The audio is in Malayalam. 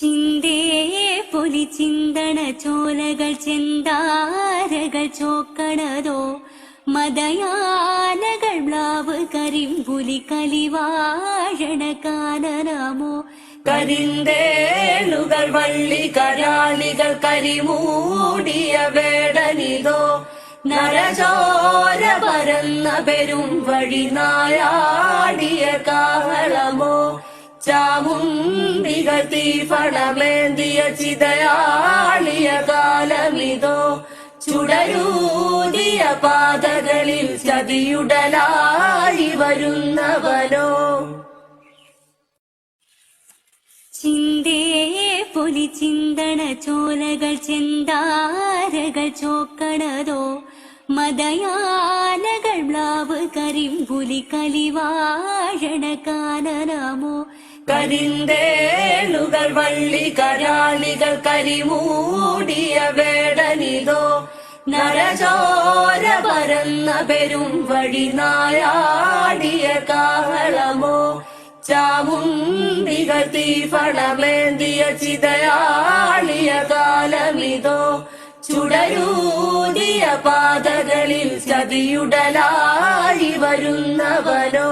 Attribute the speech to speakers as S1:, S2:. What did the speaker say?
S1: ചിന്തേ പൊലി ചിന്തണ ചോലകൾ ചെന്താരകൾ ചോക്കണതോ? മതയാനകൾ മ്ലാവ് കരിമ്പുലി കലിവാഴണ കാനനമോ?
S2: കരിന്തേളുകൾ വള്ളി കരാളികൾ കരിമൂടിയ വേടനിതോ? നരചോര പരന്ന പെരും വഴി നായാടിയ കാഹളമോ ചാമുണ്ടികൾ തീഫണമേന്തിയ ചിതയാളിയ കാലമിതോ ചുടരൂതിയ പാതകളിൽ ചതിയുടലായി വരുന്നവനോ?
S1: ചിന്തയെ പൊലി ചിന്തണ ചോലകൾ ചെന്താരകൾ ചോക്കണതോ മതയാനകൾ മ്ലാവ് കരിമ്പുലി കലിവാഴണ കാനനാമോ
S2: കരിന്തേളുകൾ വള്ളി കരാളികൾ കരിമൂടിയ വേടനിതോ? നരചോര പരന്ന പെരും വഴി നായാടിയ കാഹളമോ? ചാമുണ്ടികൾ തീഫളമേന്തിയ ചിതയാളിയ കാലമിതോ? ചുടരൂതിയ പാതകളിൽ ചതിയുടലായി വരുന്നവനോ?